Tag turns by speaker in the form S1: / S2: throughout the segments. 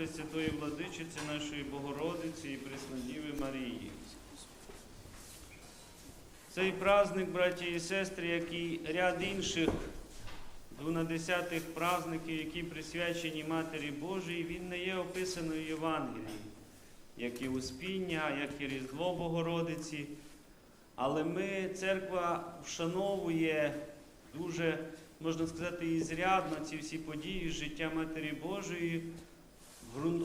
S1: Пресвятої Владичиці нашої Богородиці і Преснодіви Марії. Цей праздник, браті і сестри, як і ряд інших двонадесятих праздників, які присвячені Матері Божій, він не є описаний в Євангелії, як і Успіння, як і Різдво Богородиці. Але ми, церква вшановує дуже, можна сказати, і зрядно ці всі події життя Матері Божої,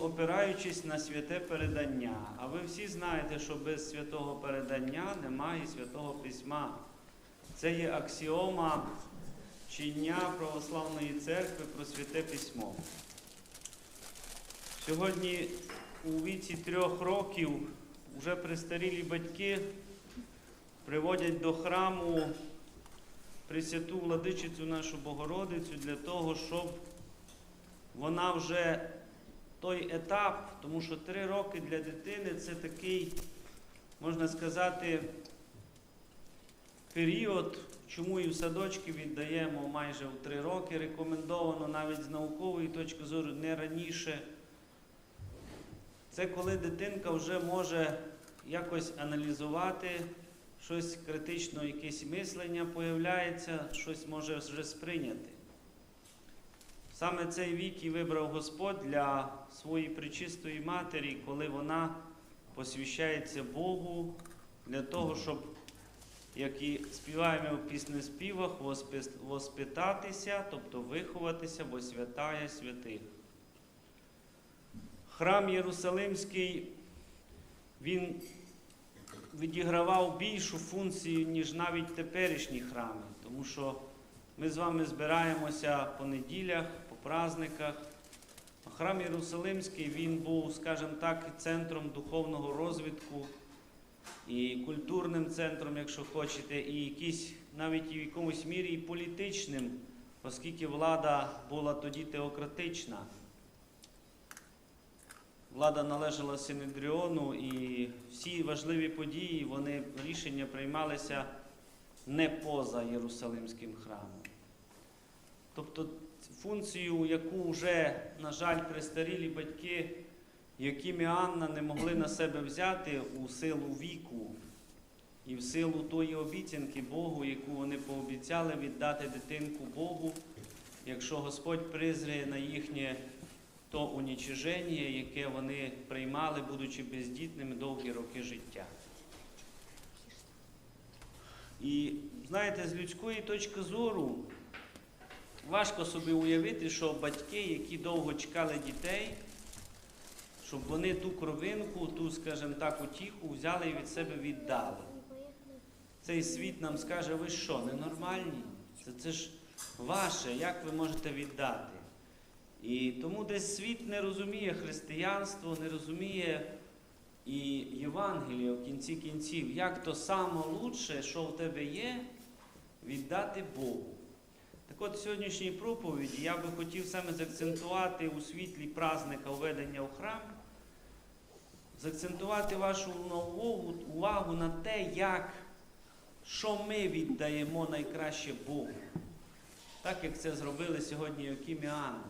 S1: опираючись на святе передання. А ви всі знаєте, що без святого передання немає святого письма. Це є аксіома чиння православної церкви про святе письмо. Сьогодні у віці трьох років вже престарілі батьки приводять до храму Пресвяту владичицю нашу Богородицю для того, щоб вона вже той етап, тому що три роки для дитини це такий, можна сказати, період, чому і в садочки віддаємо майже в три роки. Рекомендовано навіть з наукової точки зору не раніше. Це коли дитинка вже може якось аналізувати щось критично, якесь мислення появляється, щось може вже сприйняти. Саме цей вік і вибрав Господь для своєї причистої матері, коли вона посвящається Богу для того, щоб, як і співаємо в піснеспівах, воспи- воспитатися, тобто виховатися, бо святая святих. Храм Єрусалимський, він відігравав більшу функцію, ніж навіть теперішні храми. Тому що ми з вами збираємося по неділях, праздниках. Храм Єрусалимський він був, скажімо так, центром духовного розвитку і культурним центром, якщо хочете, і якийсь навіть і в якомусь мірі і політичним, оскільки влада була тоді теократична. Влада належала Синедріону, і всі важливі події, вони рішення приймалися не поза Єрусалимським храмом. Тобто функцію, яку вже, на жаль, престарілі батьки, якими Анна не могли на себе взяти у силу віку і в силу тої обіцянки Богу, яку вони пообіцяли віддати дитинку Богу, якщо Господь призре на їхнє то унічиження, яке вони приймали, будучи бездітними довгі роки життя. І знаєте, з людської точки зору важко собі уявити, що батьки, які довго чекали дітей, щоб вони ту кровинку, ту, скажімо так, утіху взяли і від себе віддали. Цей світ нам скаже, ви що, ненормальні? Це, це ж ваше, як ви можете віддати? І тому десь світ не розуміє християнство, не розуміє і Євангелія в кінці кінців, як то саме лучше, що в тебе є, віддати Богу. Так от в сьогоднішній проповіді я би хотів саме заакцентувати у світлі празника введення в храм, заакцентувати вашу увагу, увагу на те, як, що ми віддаємо найкраще Богу. Так як це зробили сьогодні Йокім і Анна.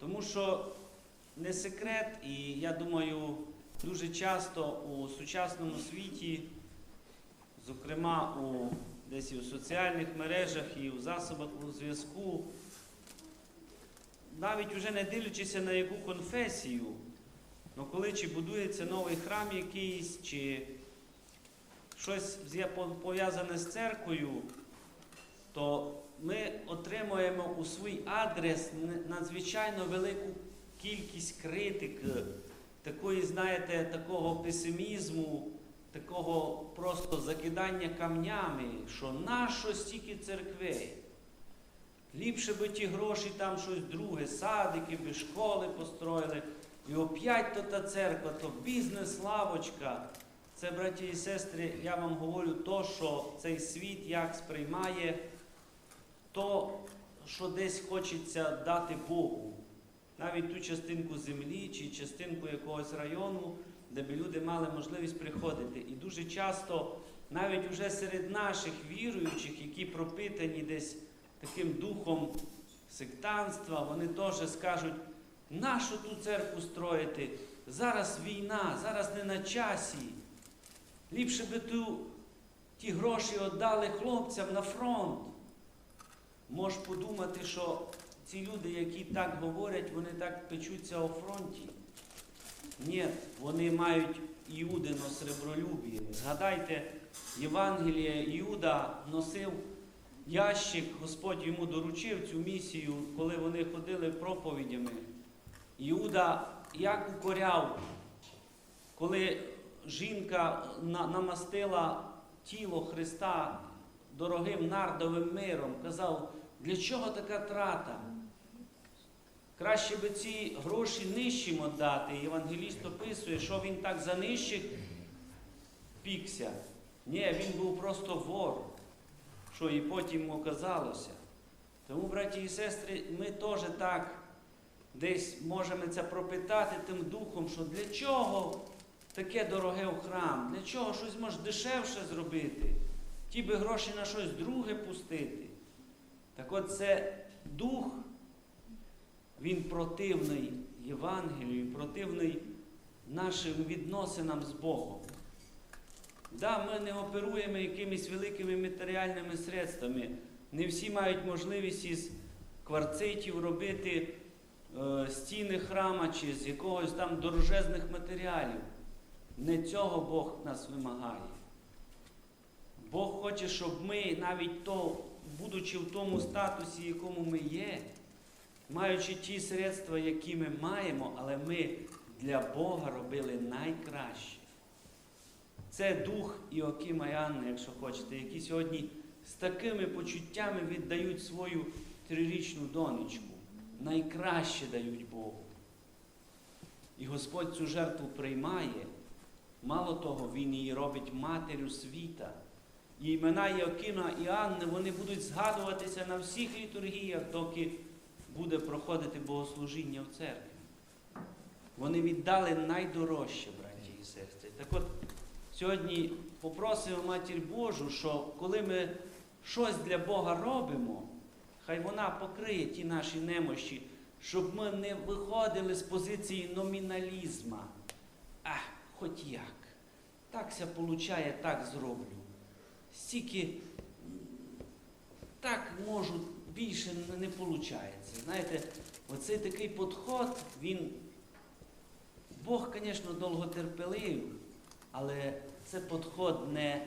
S1: Тому що не секрет, і я думаю, дуже часто у сучасному світі, зокрема у, десь і у соціальних мережах, і у засобах у зв'язку, навіть уже не дивлячися на яку конфесію, але коли чи будується новий храм якийсь, чи щось пов'язане з церквою, то ми отримуємо у свій адрес надзвичайно велику кількість критик, такої, знаєте, такого песимізму, такого просто закидання камнями, що нащо стільки церквей? Ліпше би ті гроші там щось друге, садики би, школи построїли. І опять то та церква, то бізнес, лавочка. Це, браті і сестри, я вам говорю то, що цей світ як сприймає, то, що десь хочеться дати Богу. Навіть ту частинку землі чи частинку якогось району, де б люди мали можливість приходити. І дуже часто, навіть уже серед наших віруючих, які пропитані десь таким духом сектанства, вони теж скажуть, нащо ту церкву строїти? Зараз війна, зараз не на часі. Ліпше би ту, ті гроші віддали хлопцям на фронт. Можеш подумати, що ці люди, які так говорять, вони так печуться у фронті. Ні, вони мають Іудино сребролюбіє. Згадайте, Євангеліє Іуда носив ящик, Господь йому доручив цю місію, коли вони ходили проповідями. Іуда як укоряв, коли жінка намастила тіло Христа дорогим нардовим миром, казав, для чого така трата? Краще би ці гроші нижчим віддати. Євангеліст описує, що він так за нижчих пікся. Ні, він був просто вор, що і потім оказалося. Тому, браті і сестри, ми теж так десь можемо це пропитати тим духом, що для чого таке дороге в храм, для чого щось може дешевше зробити, ті би гроші на щось друге пустити. Так от це дух, він противний Євангелію, противний нашим відносинам з Богом. Да, ми не оперуємо якимись великими матеріальними средствами. Не всі мають можливість із кварцитів робити е, стіни храма чи з якогось там дорожезних матеріалів. Не цього Бог нас вимагає. Бог хоче, щоб ми навіть то, будучи в тому статусі, якому ми є, маючи ті средства, які ми маємо, але ми для Бога робили найкраще. Це дух Іокима і Анни, якщо хочете, які сьогодні з такими почуттями віддають свою трирічну донечку. Найкраще дають Богу. І Господь цю жертву приймає. Мало того, Він її робить матір'ю світа. І імена Іокіна і Анни вони будуть згадуватися на всіх літургіях, доки буде проходити богослужіння в церкві. Вони віддали найдорожче, браті і сестри. Так от, сьогодні попросимо Матір Божу, що коли ми щось для Бога робимо, хай вона покриє ті наші немощі, щоб ми не виходили з позиції номіналізма. А, хоч як. Так ся получає, так зроблю. Стільки так можу, більше не виходить. Знаєте, оцей такий підход, він, Бог, звісно, довготерпелив, але це підход не,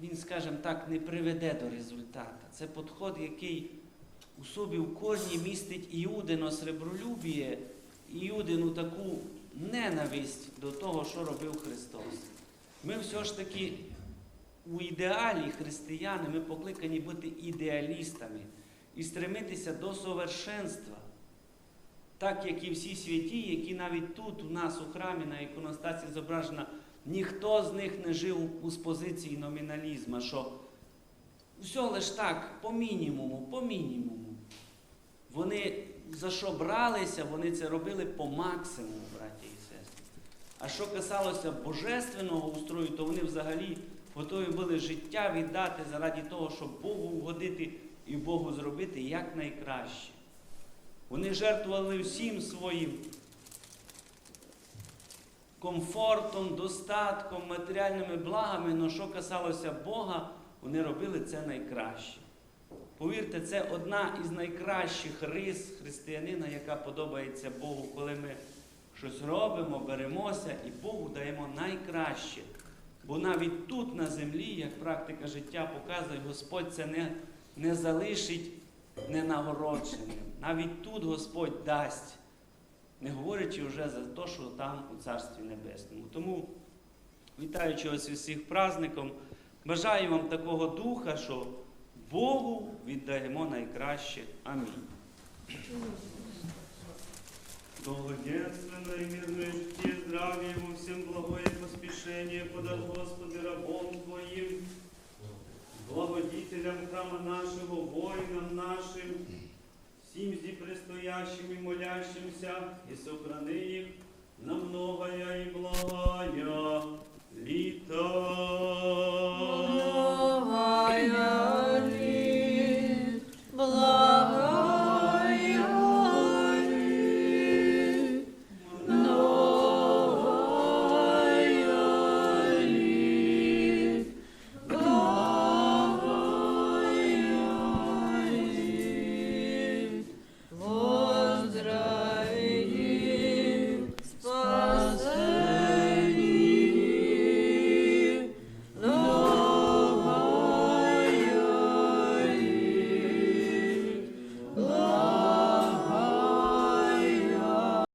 S1: він, скажімо так, не приведе до результату. Це підход, який у собі в корні містить іудино сребролюбіє, іудину таку ненависть до того, що робив Христос. Ми все ж таки у ідеалі християни ми покликані бути ідеалістами і стремитися до совершенства. Так як і всі святі, які навіть тут у нас у храмі на іконостасі зображено, ніхто з них не жив у позиції номіналізму, що все лише так, по мінімуму, по мінімуму. Вони за що бралися, вони це робили по максимуму, браті і сестри. А що касалося божественного устрою, то вони взагалі готові були життя віддати заради того, щоб Богу угодити і Богу зробити якнайкраще. Вони жертвували всім своїм комфортом, достатком, матеріальними благами, але що касалося Бога, вони робили це найкраще. Повірте, це одна із найкращих рис християнина, яка подобається Богу, коли ми щось робимо, беремося і Богу даємо найкраще. Бо навіть тут на землі, як практика життя показує, Господь це не, не залишить ненагородженим. Навіть тут Господь дасть, не говорячи вже за те, що там у Царстві Небесному. Тому вітаючи вас із всіх праздником, бажаю вам такого духа, що Богу віддаємо найкраще. Амінь. Благоденственное и мирное житие, здравие ему, всем поспешение подай, Господи, рабом Твоим, благодетелям храма нашего, воинам нашим, всім зі предстоящим и молящимся, и сохрани их на многое и благое.